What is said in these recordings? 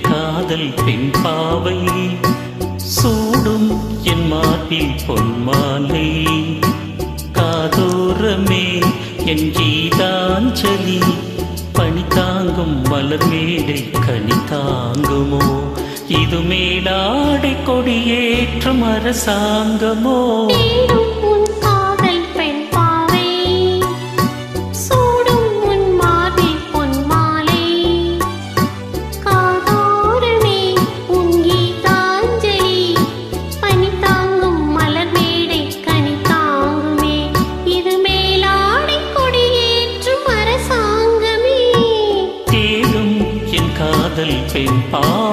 காதல் பெண் பாவை சூடும் என் மாட்டில் பொன்மாலை. காதோரமே என் கீதாஞ்சலி பணி தாங்கும் மலர் மேடை கனி தாங்குமோ? இது மேலாடை கொடியேற்றும் அரசாங்கமோ? காதல் பெண் பாவை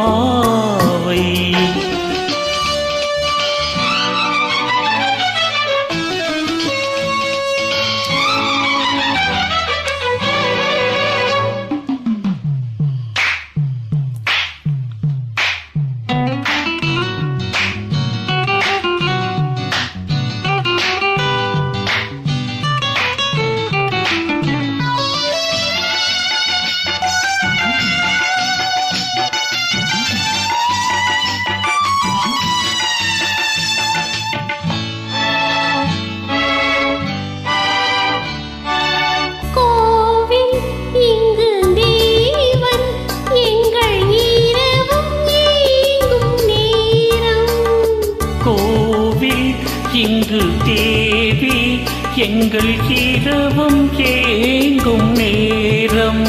எங்கள் இரவும் ஏங்கும் நேரம்.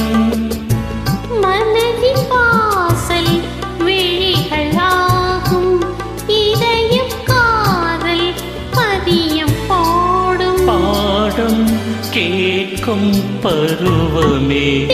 மனதின் வாசல் விழிகளாகும். இதயம் காதல் பதியம் போடும். பாடம் கேட்கும் பருவமே.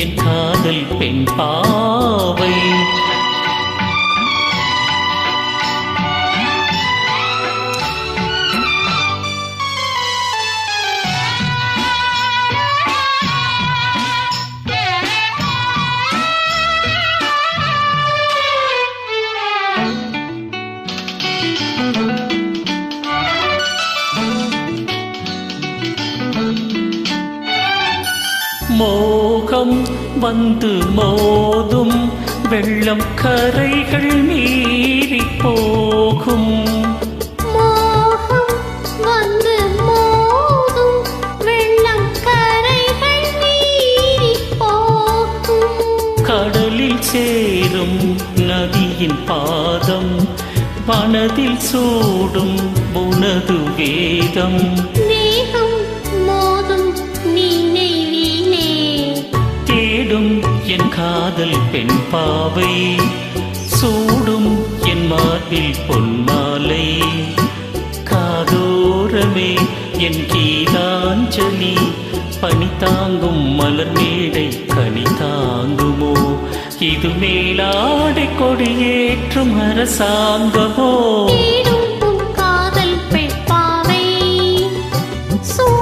என் காதல் பெண் பாவை. மோகம் வந்து மோதும் வெள்ளம் கரைகள் மீறி போகும். கடலில் சேரும் நதியின் பாதம் மனதில் சூடும் உனது வேதம். தேகம் என் காதல் பெண் பாவை. சூடும் என் மார்பில் பொன்மாலை. காதோரமே என் கீதாஞ்சலி. பனி தாங்கும் மலர் மேடை கனி தாங்குமோ? இது மேலாடை கொடியேற்றும் அரசாங்கமோ? காதல் பெண் பாவை. சூ